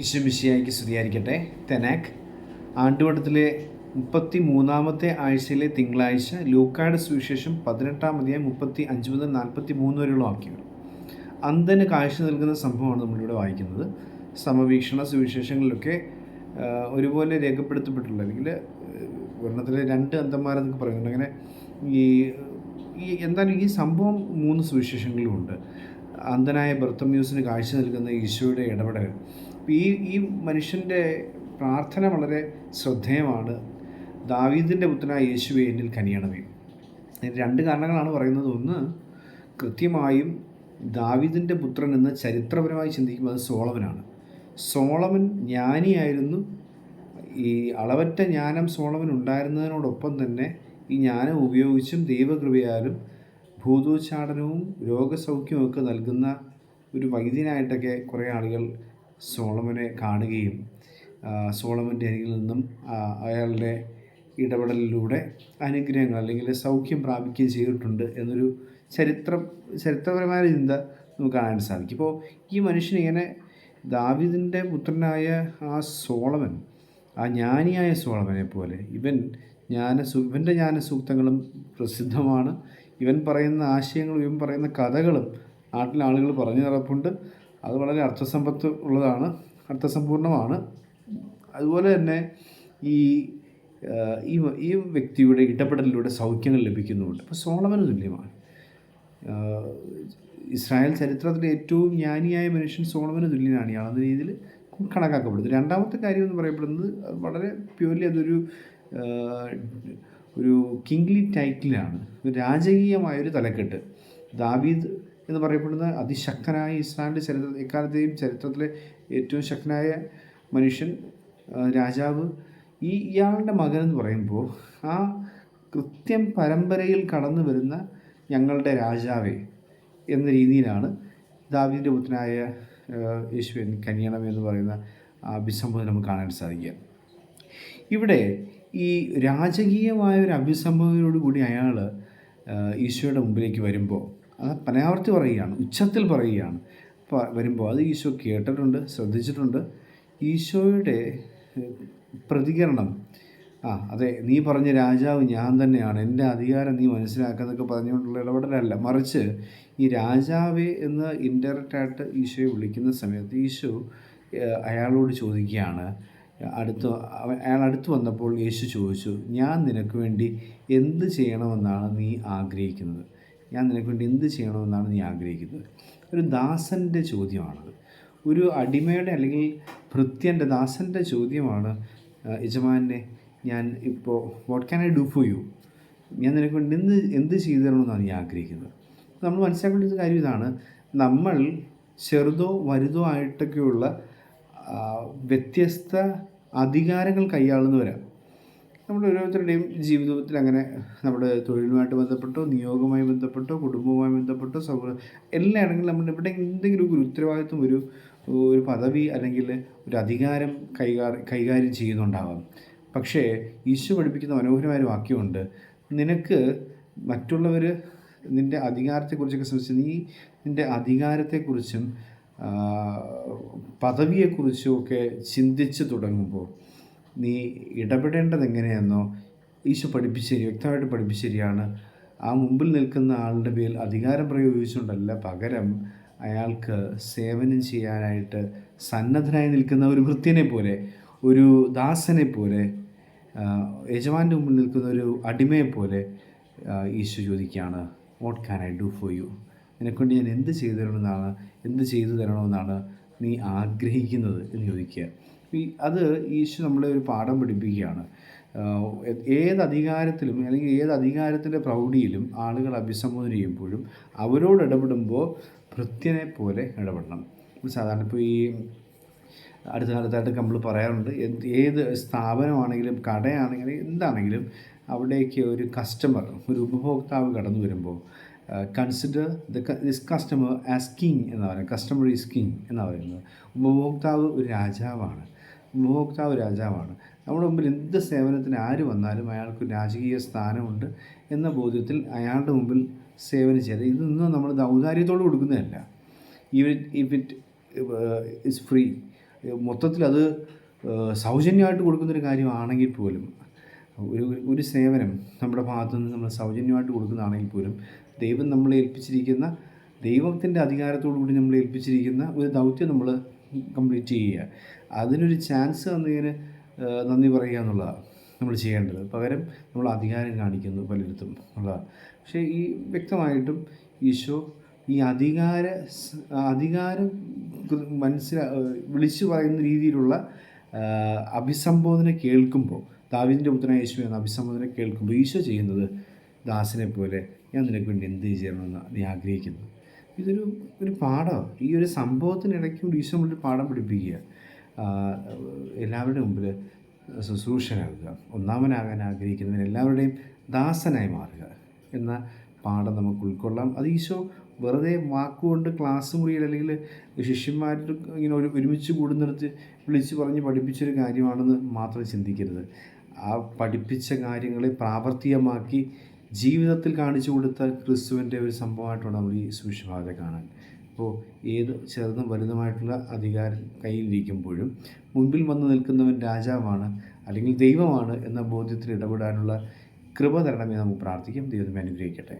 ഈശ്വമിശിയായിക്ക് സ്തുതിയായിരിക്കട്ടെ. തെനാക്ക് ആണ്ടുവട്ടത്തിലെ മുപ്പത്തി മൂന്നാമത്തെ ആഴ്ചയിലെ തിങ്കളാഴ്ച ലൂക്കാട് സുവിശേഷം പതിനെട്ടാം അധ്യായം മുപ്പത്തി അഞ്ച് മുതൽ നാൽപ്പത്തി മൂന്ന് വരെയുള്ള വാക്യങ്ങൾ. അന്ധന് കാഴ്ച നൽകുന്ന സംഭവമാണ് നമ്മളിവിടെ വായിക്കുന്നത്. സമവീക്ഷണ സുവിശേഷങ്ങളിലൊക്കെ ഒരുപോലെ രേഖപ്പെടുത്തപ്പെട്ടിട്ടുള്ള അല്ലെങ്കിൽ ഒരെണ്ണത്തിലെ രണ്ട് അന്ധന്മാരെന്നൊക്കെ പറയുന്നുണ്ട്. അങ്ങനെ ഈ ഈ എന്തായാലും ഈ സംഭവം മൂന്ന് സുവിശേഷങ്ങളിലുമുണ്ട്. അന്ധനായ ബർത്തമ്യൂസിന് കാഴ്ച നൽകുന്ന ഈശോയുടെ ഇടപെടൽ ഈ ഈ മനുഷ്യന്റെ പ്രാർത്ഥന വളരെ ശ്രദ്ധേയമാണ്. ദാവീദിന്റെ പുത്രനായ യേശുവെ എന്നിൽ കനിയണമേ. രണ്ട് കാരണങ്ങളാണ് പറയുന്നത്. ഒന്ന് കൃത്യമായും ദാവീദിന്റെ പുത്രൻ എന്ന് ചരിത്രപരമായി ചിന്തിക്കുമ്പോൾ അത് സോളമനാണ്. സോളമൻ ജ്ഞാനിയായിരുന്നു. ഈ അളവറ്റ ജ്ഞാനം സോളമൻ ഉണ്ടായിരുന്നതിനോടൊപ്പം തന്നെ ഈ ജ്ഞാനം ഉപയോഗിച്ചും ദൈവകൃപയാലും ഭൂതോച്ചാടനവും രോഗസൗഖ്യവും ഒക്കെ നൽകുന്ന ഒരു വൈദ്യനായിട്ടൊക്കെ കുറേ ആളുകൾ സോളമനെ കാണുകയും സോളമന്റെ അരികിൽ നിന്നും അയാളുടെ ഇടപെടലിലൂടെ അനുഗ്രഹങ്ങൾ അല്ലെങ്കിൽ സൗഖ്യം പ്രാപിക്കുകയും ചെയ്തിട്ടുണ്ട് എന്നൊരു ചരിത്രം ചരിത്രപരമായ ചിന്ത നമുക്ക് കാണാൻ സാധിക്കും. ഇപ്പോൾ ഈ മനുഷ്യൻ ഇങ്ങനെ ദാവിദിന്റെ പുത്രനായ ആ സോളമൻ ആ ജ്ഞാനിയായ സോളമനെ പോലെ ഇവൻ ജ്ഞാന ഇവന്റെ ജ്ഞാനസൂക്തങ്ങളും പ്രസിദ്ധമാണ്. ഇവൻ പറയുന്ന ആശയങ്ങളും ഇവൻ പറയുന്ന കഥകളും നാട്ടിലെ ആളുകൾ പറഞ്ഞു നടപ്പുണ്ട്. അത് വളരെ അർത്ഥസമ്പത്ത് ഉള്ളതാണ് അർത്ഥസമ്പൂർണമാണ്. അതുപോലെ തന്നെ ഈ ഈ ഈ വ്യക്തിയുടെ ഇടപെടലിലൂടെ സൗഖ്യങ്ങൾ ലഭിക്കുന്നുണ്ട്. അപ്പോൾ സോളമന് തുല്യമാണ്. ഇസ്രായേൽ ചരിത്രത്തിലെ ഏറ്റവും ജ്ഞാനിയായ മനുഷ്യൻ സോളമന് തുല്യനാണ്. ഇയാളെന്ന രീതിയിൽ കണക്കാക്കപ്പെടുന്നത് രണ്ടാമത്തെ കാര്യം എന്ന് പറയപ്പെടുന്നത് വളരെ പ്യൂർലി അതൊരു ഒരു കിങ്ലി ടൈറ്റിലാണ് രാജകീയമായൊരു തലക്കെട്ട്. ദാവീദ് എന്ന് പറയപ്പെടുന്ന അതിശക്തനായ ഇസ്ലാമിന്റെ ചരിത്ര എക്കാലത്തെയും ചരിത്രത്തിലെ ഏറ്റവും ശക്തനായ മനുഷ്യൻ രാജാവ്. ഈ ഇയാളുടെ മകൻ എന്ന് പറയുമ്പോൾ ആ കൃത്യം പരമ്പരയിൽ കടന്നു വരുന്ന ഞങ്ങളുടെ രാജാവേ എന്ന രീതിയിലാണ് ദാവിദിന്റെ പുത്രനായ യേശുവൻ കനിയണം എന്ന് പറയുന്ന അഭിസംബോധന നമുക്ക് കാണാൻ സാധിക്കുക. ഇവിടെ ഈ രാജകീയമായ ഒരു അഭിസംബോധനയോടുകൂടി അയാൾ ഈശോയുടെ മുമ്പിലേക്ക് വരുമ്പോൾ അത് പനയാവർത്തി പറയുകയാണ് ഉച്ചത്തിൽ പറയുകയാണ്. വരുമ്പോൾ അത് ഈശോ കേട്ടിട്ടുണ്ട് ശ്രദ്ധിച്ചിട്ടുണ്ട്. ഈശോയുടെ പ്രതികരണം ആ അതെ നീ പറഞ്ഞ രാജാവ് ഞാൻ തന്നെയാണ് എന്റെ അധികാരം നീ മനസ്സിലാക്കുന്നതൊക്കെ പറഞ്ഞുകൊണ്ടുള്ള ഇടപെടലല്ല. മറിച്ച് ഈ രാജാവേ എന്ന് ഇൻഡയറക്റ്റായിട്ട് ഈശോയെ വിളിക്കുന്ന സമയത്ത് ഈശോ അയാളോട് ചോദിക്കുകയാണ്. അടുത്ത് അയാൾ അടുത്ത് വന്നപ്പോൾ യേശു ചോദിച്ചു ഞാൻ നിനക്ക് വേണ്ടി എന്ത് ചെയ്യണമെന്നാണ് നീ ആഗ്രഹിക്കുന്നത്? ഞാൻ നിനക്ക് വേണ്ടി എന്ത് ചെയ്യണമെന്നാണ് നീ ആഗ്രഹിക്കുന്നത്? ഒരു ദാസന്റെ ചോദ്യമാണത് ഒരു അടിമയുടെ അല്ലെങ്കിൽ ഭൃത്യന്റെ ദാസന്റെ ചോദ്യമാണ് യജമാനെ ഞാൻ ഇപ്പോൾ what can I do for you ഞാൻ നിനക്ക് വേണ്ടി എന്ത് എന്ത് ചെയ്തു തരണമെന്നാണ് നീ ആഗ്രഹിക്കുന്നത്? നമ്മൾ മനസ്സിലാക്കേണ്ട ഒരു കാര്യം ഇതാണ്. നമ്മൾ ചെറുതോ വലുതോ ആയിട്ടൊക്കെയുള്ള വ്യത്യസ്ത അധികാരങ്ങൾ കൈയാളുന്നവരാണ്. നമ്മുടെ ഓരോരുത്തരുടെയും ജീവിതത്തിൽ അങ്ങനെ നമ്മുടെ തൊഴിലുമായിട്ട് ബന്ധപ്പെട്ടോ നിയോഗവുമായി ബന്ധപ്പെട്ടോ കുടുംബവുമായി ബന്ധപ്പെട്ടോ സൗഹൃദം എല്ലായിടങ്ങളിലും നമ്മൾ ഇവിടെ എന്തെങ്കിലും ഒരു ഉത്തരവാദിത്വം ഒരു ഒരു പദവി അല്ലെങ്കിൽ ഒരു അധികാരം കൈകാര്യം കൈകാര്യം ചെയ്യുന്നുണ്ടാവാം. പക്ഷേ ഈശോ പഠിപ്പിക്കുന്ന മനോഹരമായ ഒരു വാക്യമുണ്ട്. നിനക്ക് മറ്റുള്ളവർ നിന്റെ അധികാരത്തെക്കുറിച്ചൊക്കെ സംബന്ധിച്ച് നീ നിന്റെ അധികാരത്തെക്കുറിച്ചും പദവിയെക്കുറിച്ചും ഒക്കെ ചിന്തിച്ച് തുടങ്ങുമ്പോൾ നീ ഇടപെടേണ്ടത് എങ്ങനെയെന്നോ ഈശോ പഠിപ്പിച്ച വ്യക്തമായിട്ട് പഠിപ്പിച്ച തരികയാണ് ആ മുമ്പിൽ നിൽക്കുന്ന ആളുടെ പേരിൽ അധികാരം പ്രയോഗിച്ചുകൊണ്ടല്ല പകരം അയാൾക്ക് സേവനം ചെയ്യാനായിട്ട് സന്നദ്ധനായി നിൽക്കുന്ന ഒരു ഭൃത്യനെ പോലെ ഒരു ദാസനെ പോലെ യജമാന്റെ മുമ്പിൽ നിൽക്കുന്ന ഒരു അടിമയെ പോലെ ഈശോ ചോദിക്കുകയാണ് what can I do for you നിനക്കൊണ്ട് ഞാൻ എന്ത് ചെയ്തു തരണമെന്നാണ് എന്ത് ചെയ്തു തരണമെന്നാണ് നീ ആഗ്രഹിക്കുന്നത്? എന്ന് ചോദിക്കുക. അത് ഈശോ നമ്മളെ ഒരു പാഠം പഠിപ്പിക്കുകയാണ്. ഏത് അധികാരത്തിലും അല്ലെങ്കിൽ ഏത് അധികാരത്തിന്റെ പ്രൗഢിയിലും ആളുകൾ അഭിസംബോധന ചെയ്യുമ്പോഴും അവരോട് ഇടപെടുമ്പോൾ ഭൃത്യനെ പോലെ ഇടപെടണം. സാധാരണ ഇപ്പോൾ ഈ അടുത്ത കാലത്തായിട്ട് നമ്മൾ പറയാറുണ്ട് ഏത് സ്ഥാപനമാണെങ്കിലും കടയാണെങ്കിലും എന്താണെങ്കിലും അവിടേക്ക് ഒരു കസ്റ്റമർ ഒരു ഉപഭോക്താവ് കടന്നു വരുമ്പോൾ consider the this customer as king എന്ന് പറയുന്നത് കസ്റ്റമർ ഈസ് കിങ് എന്നാണ് പറയുന്നത് ഉപഭോക്താവ് ഒരു രാജാവാണ്. ഉപഭോക്താവ് രാജാവാണ്. നമ്മുടെ മുമ്പിൽ എന്ത് സേവനത്തിന് ആര് വന്നാലും അയാൾക്ക് രാജകീയ സ്ഥാനമുണ്ട് എന്ന ബോധ്യത്തിൽ അയാളുടെ മുമ്പിൽ സേവനം ചെയ്ത് ഇതൊന്നും നമ്മൾ ഔദാര്യത്തോട് കൊടുക്കുന്നതല്ല. Even if it is free മൊത്തത്തിൽ അത് സൗജന്യമായിട്ട് കൊടുക്കുന്നൊരു കാര്യമാണെങ്കിൽ പോലും ഒരു ഒരു സേവനം നമ്മുടെ ഭാഗത്തു നിന്ന് നമ്മൾ സൗജന്യമായിട്ട് കൊടുക്കുന്നതാണെങ്കിൽ പോലും ദൈവം നമ്മളെ ഏൽപ്പിച്ചിരിക്കുന്ന ദൈവത്തിന്റെ അധികാരത്തോടു കൂടി നമ്മളെ ഏൽപ്പിച്ചിരിക്കുന്ന ഒരു ദൗത്യം നമ്മൾ കംപ്ലീറ്റ് ചെയ്യുക. അതിനൊരു ചാൻസ് തന്നതിന് നന്ദി പറയുക എന്നുള്ളതാണ് നമ്മൾ ചെയ്യേണ്ടത്. പകരം നമ്മൾ അധികാരം കാണിക്കുന്നു പലയിടത്തും ഉള്ളതാണ് പക്ഷേ ഈ വ്യക്തമായിട്ടും ഈശോ ഈ അധികാര അധികാരം മനസ്സിലാ വിളിച്ചു പറയുന്ന രീതിയിലുള്ള അഭിസംബോധന കേൾക്കുമ്പോൾ ദാവിദിന്റെ പുത്രനായ യേശു എന്ന അഭിസംബോധന കേൾക്കുമ്പോൾ ഈശോ ചെയ്യുന്നത് ദാസിനെ പോലെ ഞാൻ നിനക്ക് വേണ്ടി എന്ത് ചെയ്യണമെന്ന് നീ ആഗ്രഹിക്കുന്നു. ഇതൊരു ഒരു പാഠമാണ് ഈ ഒരു സംഭവത്തിനിടയ്ക്ക് ഈശോ നമ്മളൊരു പാഠം പഠിപ്പിക്കുക. എല്ലാവരുടെ മുമ്പിൽ ശുശ്രൂഷനാകുക. ഒന്നാമനാകാൻ ആഗ്രഹിക്കുന്നവൻ എല്ലാവരുടെയും ദാസനായി മാറുക എന്ന പാഠം നമുക്ക് ഉൾക്കൊള്ളാം. അത് ഈശോ വെറുതെ വാക്കുകൊണ്ട് ക്ലാസ് മുറിയിൽ അല്ലെങ്കിൽ ശിഷ്യന്മാരുടെ ഇങ്ങനെ ഒരു ഒരുമിച്ച് കൂടുന്നിടത്ത് വിളിച്ച് പറഞ്ഞ് പഠിപ്പിച്ചൊരു കാര്യമാണെന്ന് മാത്രം ചിന്തിക്കരുത്. ആ പഠിപ്പിച്ച കാര്യങ്ങളെ പ്രാവർത്തികമാക്കി ജീവിതത്തിൽ കാണിച്ചു കൊടുത്ത ക്രിസ്തുവിന്റെ ഒരു സംഭവമായിട്ടാണ് നമ്മൾ ഈ സുവിശേഷഭാഗത്തെ കാണാൻ. അപ്പോൾ ഏത് ചെറുതും വലുതുമായിട്ടുള്ള അധികാരം കയ്യിലിരിക്കുമ്പോഴും മുൻപിൽ വന്ന് നിൽക്കുന്നവൻ രാജാവാണ് അല്ലെങ്കിൽ ദൈവമാണ് എന്ന ബോധ്യത്തിൽ ഇടപെടാനുള്ള കൃപ തരണമേ നമുക്ക് പ്രാർത്ഥിക്കാം. ദൈവം അനുഗ്രഹിക്കട്ടെ.